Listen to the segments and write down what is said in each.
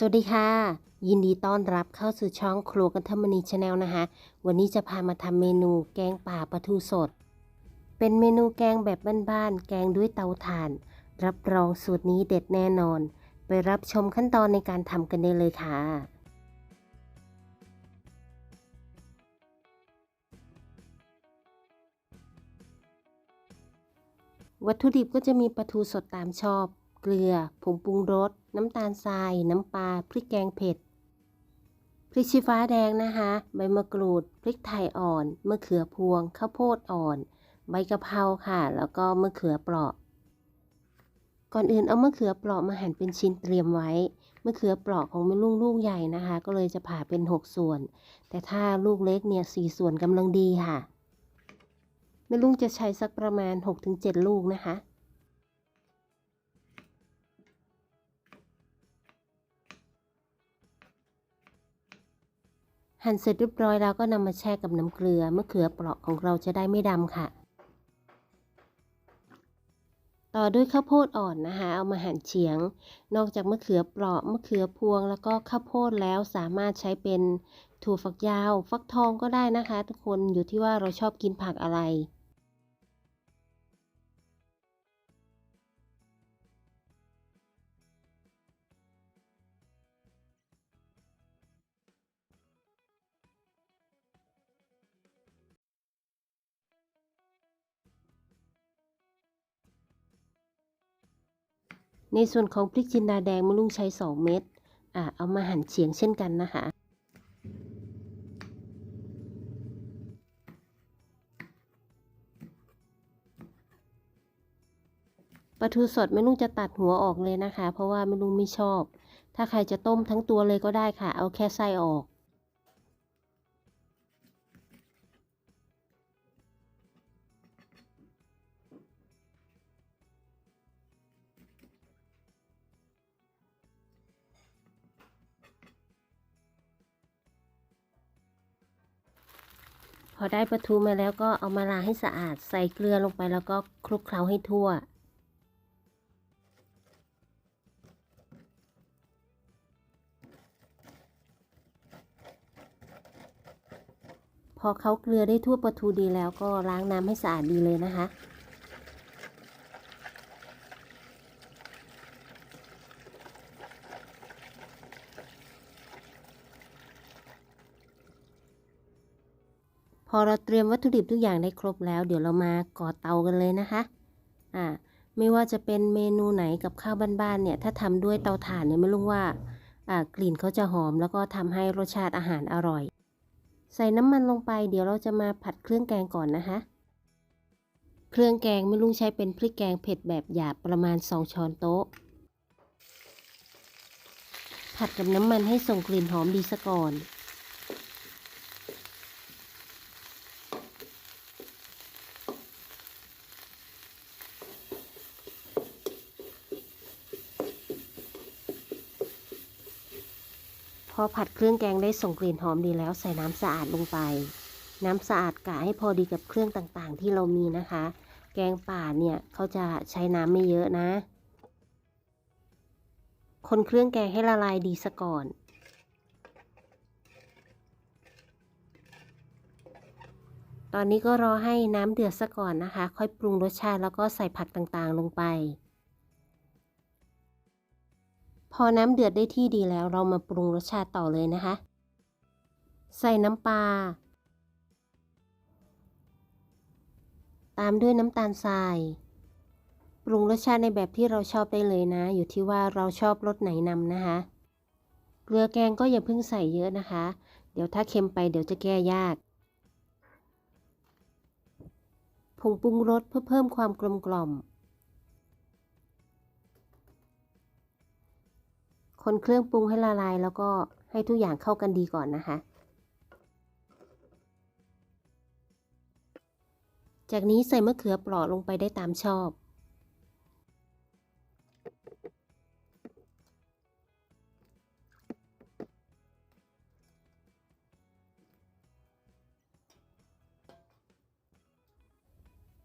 สวัสดีค่ะ ยินดีต้อนรับเข้าสู่ช่องครัวกันธรรมนีชาแนลนะคะ วันนี้จะพามาทำเมนูแกงป่าปลาทูสด เป็นเมนูแกงแบบบ้านๆ แกงด้วยเตาถ่าน รับรองสูตรนี้เด็ดแน่นอน ไปรับชมขั้นตอนในการทำกันได้เลยค่ะวัตถุดิบก็จะมีปลาทูสดตามชอบ กลือ ผงปรุงรส น้ำตาลทราย น้ำปลา พริกแกงเผ็ด พริกชี้ฟ้าแดงนะคะ ใบมะกรูด พริกไทยอ่อน มะเขือพวง ข้าวโพดอ่อน ใบกะเพราค่ะ แล้วก็มะเขือเปราะ ก่อนอื่นเอามะเขือเปราะมาหั่นเป็นชิ้นเตรียมไว้ มะเขือเปราะของแม่ลุงลูกใหญ่นะคะ ก็เลยจะผ่าเป็น 6 ส่วน แต่ถ้าลูกเล็กเนี่ย4ส่วนกำลังดีค่ะแม่ลุงจะใช้สักประมาณ 6-7 ลูกนะคะ หั่นเสร็จเรียบร้อยแล้วก็นำมาแช่กับน้ำเกลือมะเขือเปราะของเราจะได้ไม่ดำค่ะ ต่อด้วยข้าวโพดอ่อนนะคะ เอามาหั่นเฉียง นอกจากมะเขือเปราะมะเขือพวง แล้วก็ข้าวโพดแล้วสามารถใช้เป็นถั่วฝักยาว ฟักทองก็ได้นะคะ ทุกคนอยู่ที่ว่าเราชอบกินผักอะไร ในส่วนของพริกจินดาแดงมะลุงใช้ 2 เม็ดอ่าเอามาหั่นเฉียงเช่นกันนะคะ ปลาทูสดแม่ลุงจะตัดหัวออกเลยนะคะ เพราะว่าแม่ลุงไม่ชอบ ถ้าใครจะต้มทั้งตัวเลยก็ได้ค่ะ เอาแค่ไส้ออก พอได้ปลาทูมาแล้วก็เอามาล้างให้สะอาดใส่เกลือลงไปแล้วก็คลุกเคล้าให้ทั่ว พอเขาเกลือได้ทั่วปลาทูดีแล้วก็ล้างน้ำให้สะอาดดีเลยนะคะ พอเราเตรียมวัตถุดิบทุกอย่างได้ครบแล้ว เดี๋ยวเรามาก่อเตากันเลยนะคะ อ่า ไม่ว่าจะเป็นเมนูไหนกับข้าวบ้านๆเนี่ย ถ้าทำด้วยเตาถ่านเนี่ยไม่รู้ว่า อ่า กลิ่นเขาจะหอมแล้วก็ทำให้รสชาติอาหารอร่อย ใส่น้ำมันลงไป เดี๋ยวเราจะมาผัดเครื่องแกงก่อนนะคะ เครื่องแกงไม่ลุงใช้เป็นพริกแกงเผ็ดแบบหยาบประมาณ 2 ช้อนโต๊ะ ผัดกับน้ำมันให้ส่งกลิ่นหอมดีซะก่อน อผัดเครื่องแกงได้ส่งกลิ่นหอมดีแล้วใส่น้ำสะอาดลงไป น้ำสะอาดกะให้พอดีกับเครื่องต่างๆ ที่เรามีนะคะ แกงป่าเนี่ยเขาจะใช้น้ำไม่เยอะนะ คนเครื่องแกงให้ละลายดีซะก่อน ตอนนี้ก็รอให้น้ำเดือดซะก่อนนะคะ ค่อยปรุงรสชาติแล้วก็ใส่ผักต่างๆลงไป อน้ำเดือดได้ที่ดีแล้วเรามาปรุงรสชาติต่อเลยนะคะ ใส่น้ำปลา ตามด้วยน้ำตาลทราย ปรุงรสชาติในแบบที่เราชอบได้เลยนะ อยู่ที่ว่าเราชอบรสไหนนำนะคะ เกลือแกงก็อย่าเพิ่งใส่เยอะนะคะ เดี๋ยวถ้าเค็มไปเดี๋ยวจะแก้ยาก ผงปรุงรสเพื่อเพิ่มความกลมกล่อม คนเครื่องปรุงให้ละลาย แล้วก็ให้ทุกอย่างเข้ากันดีก่อนนะคะ จากนี้ใส่มะเขือเปราะลงไปได้ตามชอบ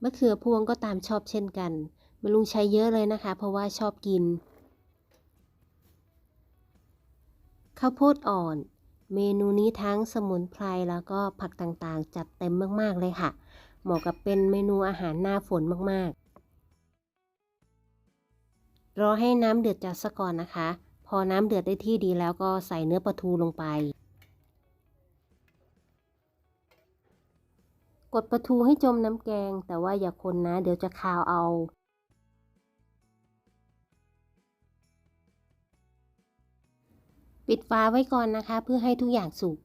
มะเขือพวงก็ตามชอบเช่นกันไม่ลุงใช้เยอะเลยนะคะ เพราะว่าชอบกิน ข้าวโพดอ่อน เมนูนี้ทั้งสมุนไพรแล้วก็ผักต่างๆ จัดเต็มมากๆเลยค่ะ เหมาะกับเป็นเมนูอาหารหน้าฝนมากๆ รอให้น้ำเดือดจัดซะก่อนนะคะ พอน้ำเดือดได้ที่ดีแล้วก็ใส่เนื้อปลาทูลงไปกดปลาทูให้จมน้ำแกง แต่ว่าอย่าคนนะ เดี๋ยวจะคาวเอา ปิดฝาไว้ก่อนนะคะ เพื่อให้ทุกอย่างสุก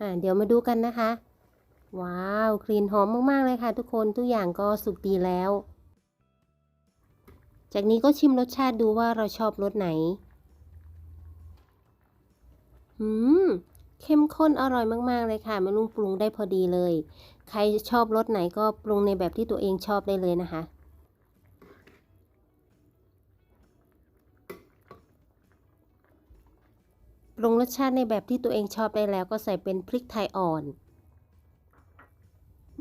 อ่าเดี๋ยวมาดูกันนะคะ ว้าวกลิ่นหอมมากๆเลยค่ะ ทุกคนทุกอย่างก็สุกดีแล้ว จากนี้ก็ชิมรสชาติดูว่าเราชอบรสไหนอืมเข้มข้นอร่อยมากๆเลยค่ะแม่ลุงปรุงได้พอดีเลย ใครชอบรสไหนก็ปรุงในแบบที่ตัวเองชอบได้เลยนะคะ รุงรสชาติในแบบที่ตัวเองชอบได้แล้วก็ใส่เป็นพริกไทยอ่อน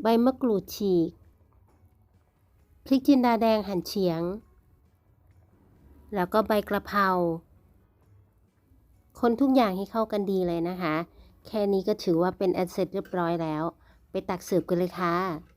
ใบมะกรูดฉีก พริกจินดาแดงหั่นเฉียง แล้วก็ใบกระเพรา คนทุกอย่างให้เข้ากันดีเลยนะคะ แค่นี้ก็ถือว่าเป็นอันเสร็จเรียบร้อยแล้ว ไปตักเสิร์ฟกันเลยค่ะ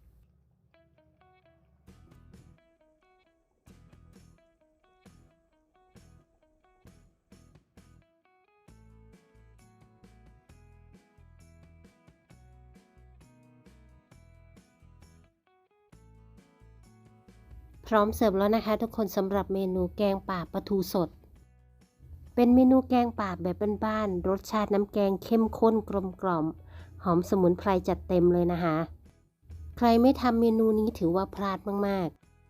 พร้อมเสิร์ฟแล้วนะคะ ทุกคนสำหรับเมนูแกงป่าปลาทูสด เป็นเมนูแกงป่าแบบบ้านๆรสชาติน้ำแกงเข้มข้นกลมกล่อม หอมสมุนไพรจัดเต็มเลยนะคะ ใครไม่ทำเมนูนี้ถือว่าพลาดมาก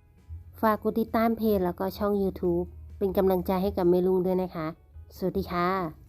ๆ ฝากกดติดตามเพจแล้วก็ช่อง YouTube เป็นกำลังใจให้กับเมลุงด้วยนะคะ สวัสดีค่ะ